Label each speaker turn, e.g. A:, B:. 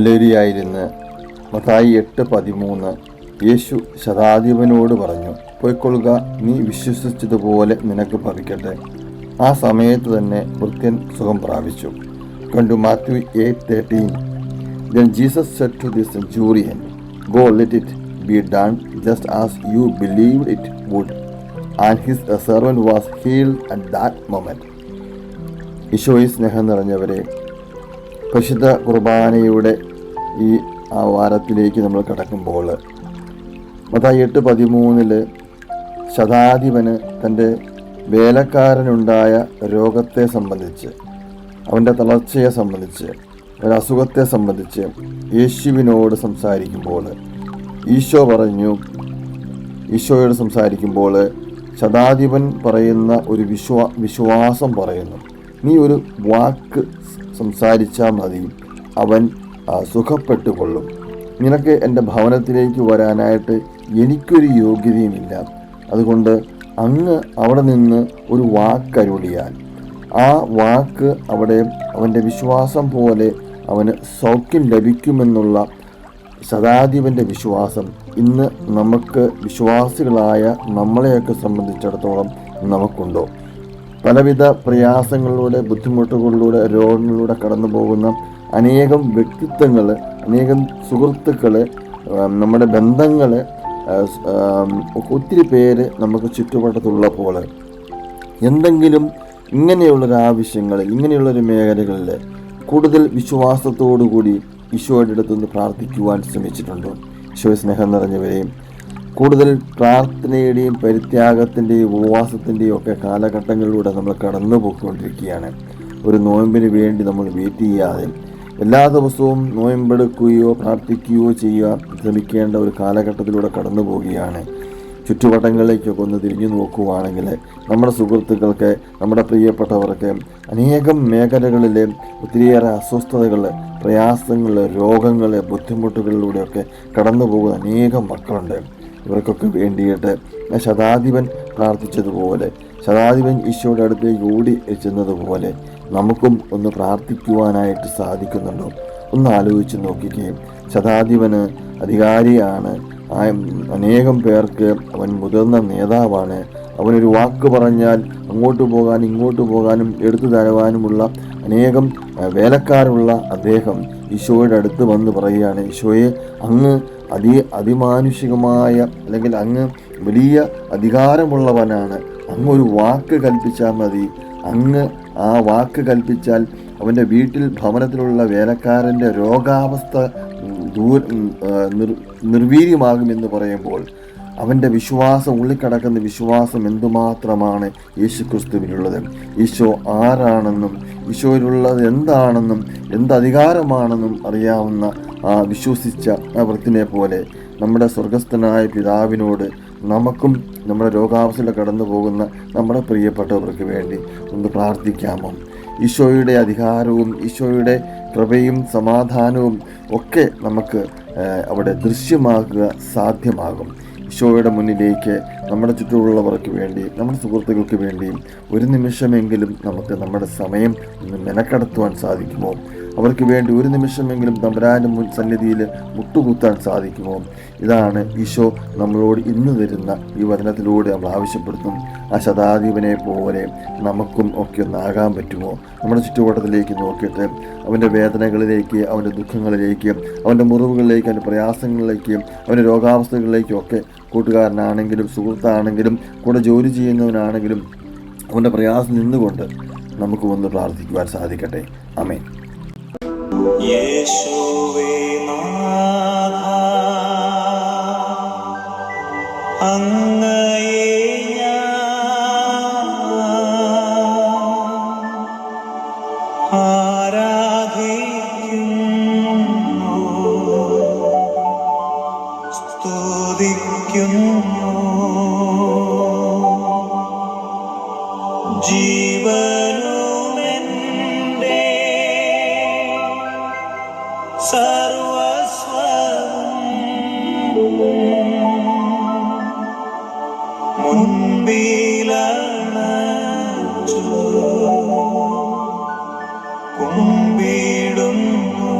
A: ഹലേരിയായിരുന്ന് മത്തായി എട്ട് പതിമൂന്ന് യേശു ശതാധിപനോട് പറഞ്ഞു പോയിക്കൊള്ളുക നീ വിശ്വസിച്ചതുപോലെ നിനക്ക് ഭവിക്കട്ടെ. ആ സമയത്ത് തന്നെ വൃത്യൻ സുഖം പ്രാപിച്ചു. കണ്ടു Matthew eight thirteen then Jesus said to the centurion go let it be done just as you believe it would and his servant was healed at that moment ഈശോയി സ്നേഹം നിറഞ്ഞവരെ പരിശുദ്ധ കുർബാനയുടെ ഈ ആ വാരത്തിലേക്ക് നമ്മൾ കടക്കുമ്പോൾ മത്തായി എട്ട് പതിമൂന്നിൽ ശതാധിപന് തന്റെ വേലക്കാരനുണ്ടായ രോഗത്തെ സംബന്ധിച്ച് അവന്റെ തളർച്ചയെ സംബന്ധിച്ച് ഒരസുഖത്തെ സംബന്ധിച്ച് യേശുവിനോട് സംസാരിക്കുമ്പോൾ ഈശോ പറഞ്ഞു ഈശോയോട് സംസാരിക്കുമ്പോൾ ശതാധിപൻ പറയുന്ന ഒരു വിശ്വാ വിശ്വാസം പറയുന്നു. നീ ഒരു വാക്ക് സംസാരിച്ചാൽ മതി. അവൻ സുഖപ്പെട്ടുകൊള്ളും നിനക്ക് എന്റെ ഭവനത്തിലേക്ക് വരാനായിട്ട് എനിക്കൊരു യോഗ്യതയുമില്ല. അതുകൊണ്ട് അങ്ങ് അവിടെ നിന്ന് ഒരു വാക്കരുളിയാൽ. ആ വാക്ക് അവിടെ അവന്റെ വിശ്വാസം പോലെ അവന് സൗഖ്യം ലഭിക്കുമെന്നുള്ള ശതാധിപന്റെ വിശ്വാസം ഇന്ന് നമുക്ക് വിശ്വാസികളായ നമ്മളെയൊക്കെ സംബന്ധിച്ചിടത്തോളം നമുക്കുണ്ടോ? പലവിധ പ്രയാസങ്ങളിലൂടെ ബുദ്ധിമുട്ടുകളിലൂടെ രോഗങ്ങളിലൂടെ കടന്നു പോകുന്ന അനേകം വ്യക്തിത്വങ്ങൾ അനേകം സുഹൃത്തുക്കൾ നമ്മുടെ ബന്ധങ്ങൾ ഒത്തിരി പേര് നമുക്ക് ചുറ്റുപാടത്തുള്ളപ്പോൾ എന്തെങ്കിലും ഇങ്ങനെയുള്ളൊരു ആവശ്യങ്ങൾ ഇങ്ങനെയുള്ളൊരു മേഖലകളിൽ കൂടുതൽ വിശ്വാസത്തോടു കൂടി ഈശോയുടെ അടുത്തുനിന്ന് പ്രാർത്ഥിക്കുവാൻ ശ്രമിച്ചിട്ടുണ്ടോ. ഈശോ സ്നേഹം നിറഞ്ഞവരെയും കൂടുതൽ പ്രാർത്ഥനയുടെയും പരിത്യാഗത്തിന്റെയും ഉപവാസത്തിന്റെയും ഒക്കെ കാലഘട്ടങ്ങളിലൂടെ നമ്മൾ കടന്നു പോയിക്കൊണ്ടിരിക്കുകയാണ് ഒരു നോയമ്പിന് വേണ്ടി നമ്മൾ വെയിറ്റ് ചെയ്യാതെ എല്ലാ ദിവസവും നോയമ്പെടുക്കുകയോ പ്രാർത്ഥിക്കുകയോ ചെയ്യുക ശ്രമിക്കേണ്ട ഒരു കാലഘട്ടത്തിലൂടെ കടന്നു പോവുകയാണ്. ചുറ്റുവട്ടങ്ങളിലേക്കൊക്കെ ഒന്ന് തിരിഞ്ഞു നോക്കുവാണെങ്കിൽ നമ്മുടെ സുഹൃത്തുക്കൾക്ക് നമ്മുടെ പ്രിയപ്പെട്ടവർക്ക് അനേകം മേഖലകളിലെ ഒത്തിരിയേറെ അസ്വസ്ഥതകൾ പ്രയാസങ്ങൾ രോഗങ്ങൾ ബുദ്ധിമുട്ടുകളിലൂടെയൊക്കെ കടന്നു പോകുന്ന അനേകം മക്കളുണ്ട്. ഇവർക്കൊക്കെ വേണ്ടിയിട്ട് ശതാധിപൻ പ്രാർത്ഥിച്ചതുപോലെ ശതാധിപൻ ഈശോയുടെ അടുത്തേക്ക് ഓടി ചെന്നതുപോലെ നമുക്കും ഒന്ന് പ്രാർത്ഥിക്കുവാനായിട്ട് സാധിക്കുന്നുണ്ടോ? ഒന്ന് ആലോചിച്ച് നോക്കിക്കുകയും ശതാധിപന് അധികാരിയാണ്. അനേകം പേർക്ക് അവൻ മുതിർന്ന നേതാവാണ്. അവനൊരു വാക്ക് പറഞ്ഞാൽ അങ്ങോട്ട് പോകാനും ഇങ്ങോട്ട് പോകാനും എടുത്തു തരുവാനുമുള്ള അനേകം വേലക്കാരുള്ള അദ്ദേഹം ഈശോയുടെ അടുത്ത് വന്ന് പറയുകയാണ് ഈശോയെ അങ്ങ് അതി അതിമാനുഷികമായ അല്ലെങ്കിൽ അങ്ങ് വലിയ അധികാരമുള്ളവനാണ്. അങ്ങ് ഒരു വാക്ക് കൽപ്പിച്ചാൽ മതി. അങ്ങ് ആ വാക്ക് കൽപ്പിച്ചാൽ അവന്റെ വീട്ടിൽ ഭവനത്തിലുള്ള വേലക്കാരന്റെ രോഗാവസ്ഥ ദൂര നിർവീര്യമാകുമെന്ന് പറയുമ്പോൾ അവന്റെ വിശ്വാസം ഉള്ളിക്കടക്കുന്ന വിശ്വാസം എന്തുമാത്രമാണ് യേശു ക്രിസ്തുവിനുള്ളത് ഈശോ ആരാണെന്നും ഈശോയിലുള്ളത് എന്താണെന്നും എന്ത് അധികാരമാണെന്നും അറിയാവുന്ന ആ വിശ്വസിച്ച ആ വൃത്തിനെ പോലെ നമ്മുടെ സ്വർഗസ്ഥനായ പിതാവിനോട് നമുക്കും നമ്മുടെ രോഗാവസ്ഥയിൽ കടന്നു പോകുന്ന നമ്മുടെ പ്രിയപ്പെട്ടവർക്ക് വേണ്ടി ഒന്ന് പ്രാർത്ഥിക്കാമോ? ഈശോയുടെ അധികാരവും ഈശോയുടെ കൃപയും സമാധാനവും ഒക്കെ നമുക്ക് അവിടെ ദൃശ്യമാക്കുക സാധ്യമാകും. ഈശോയുടെ മുന്നിലേക്ക് നമ്മുടെ ചുറ്റുമുള്ളവർക്ക് വേണ്ടി നമ്മുടെ സുഹൃത്തുക്കൾക്ക് വേണ്ടിയും ഒരു നിമിഷമെങ്കിലും നമുക്ക് നമ്മുടെ സമയം ഒന്ന് മെനക്കെടുത്തുവാൻ സാധിക്കുമോ? അവർക്ക് വേണ്ടി ഒരു നിമിഷമെങ്കിലും തമ്പരാന്റെ മുൻ സന്നിധിയിൽ മുട്ടുകുത്താൻ സാധിക്കുമോ? ഇതാണ് ഈശോ നമ്മളോട് ഇന്ന് തരുന്ന ഈ വചനത്തിലൂടെ നമ്മൾ ആവശ്യപ്പെടുത്തും. ആ ശതാധിപനെ പോലെ നമുക്കും ഒക്കെ ഒന്നാകാൻ പറ്റുമോ? നമ്മുടെ ചുറ്റുവട്ടത്തിലേക്ക് നോക്കിയിട്ട് അവന്റെ വേദനകളിലേക്ക് അവന്റെ ദുഃഖങ്ങളിലേക്ക് അവന്റെ മുറിവുകളിലേക്ക് അവന്റെ പ്രയാസങ്ങളിലേക്ക് അവന്റെ രോഗാവസ്ഥകളിലേക്കും ഒക്കെ കൂട്ടുകാരനാണെങ്കിലും സുഹൃത്താണെങ്കിലും കൂടെ ജോലി ചെയ്യുന്നവനാണെങ്കിലും അവന്റെ പ്രയാസം നിന്നുകൊണ്ട് നമുക്ക് ഒന്ന് പ്രാർത്ഥിക്കുവാൻ സാധിക്കട്ടെ. അമേൻ
B: യേശുവേ കുമ്പിടുന്നു.